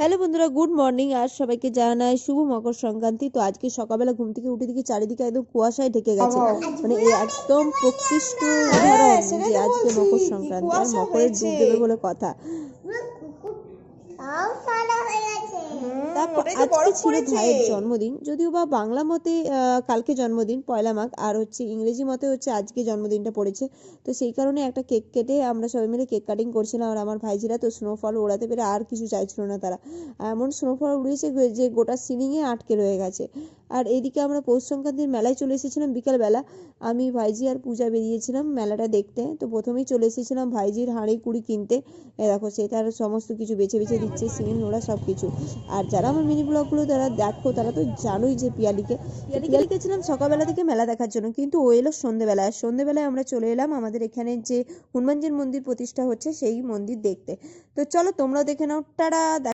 Hello বন্ধুরা good morning. আর সবাইকে জানাই শুভ মকর সংক্রান্তি। তো আজকে সকালবেলা ঘুম থেকে উঠে দেখি চারিদিকে একদম কুয়াশায় ঢেকে গেছে। মানে এই একদম প্রকৃষ্ট উদাহরণ যে আজকে মকর সংক্রান্তি। আর মকরের দুধ দেবে বলে কথা। তারপর আজকে ছিল ভাইয়ের জন্মদিন। যদিও বা বাংলা মতে কালকে জন্মদিন পয়লা মাঘ আর হচ্ছে ইংরেজি মতে হচ্ছে আজকে জন্মদিনটা পড়েছে। তো সেই কারণে একটা কেক কেটে আমরা সবাই মিলে কেক কাটিং করছিলাম আর আমার ভাইজিরা তো স্নোফল ওড়াতে পেরে আর কিছু চাইছিল না তারা। এমন স্নোফল উড়িয়েছে যে গোটা সিলিংয়ে আটকে রয়ে গেছে। আর এদিকে আমরা পৌষ সংক্রান্তির মেলায় চলে এসেছিলাম বিকালবেলা। আমি ভাইজি আর পূজা বেরিয়েছিলাম মেলাটা দেখতে। তো প্রথমেই চলে এসেছিলাম ভাইজির হাঁড়ি কুড়ি কিনতে। এ দেখো সে তার সমস্ত কিছু বেছে বেছে দিচ্ছে সিন নোড়া সব কিছু আর যারা আমার মিনি ব্লগগুলো তারা দেখো তারা তো জানোই যে পিয়ালিকে। পিয়ালিকে লিখেছিলাম সকালবেলা থেকে মেলা দেখার জন্য কিন্তু ও এলো সন্ধেবেলায়। আর সন্ধেবেলায় আমরা চলে এলাম আমাদের এখানে যে হনুমানজির মন্দির প্রতিষ্ঠা হচ্ছে সেই মন্দির দেখতে। তো চলো তোমরাও দেখে নাও। টাটা!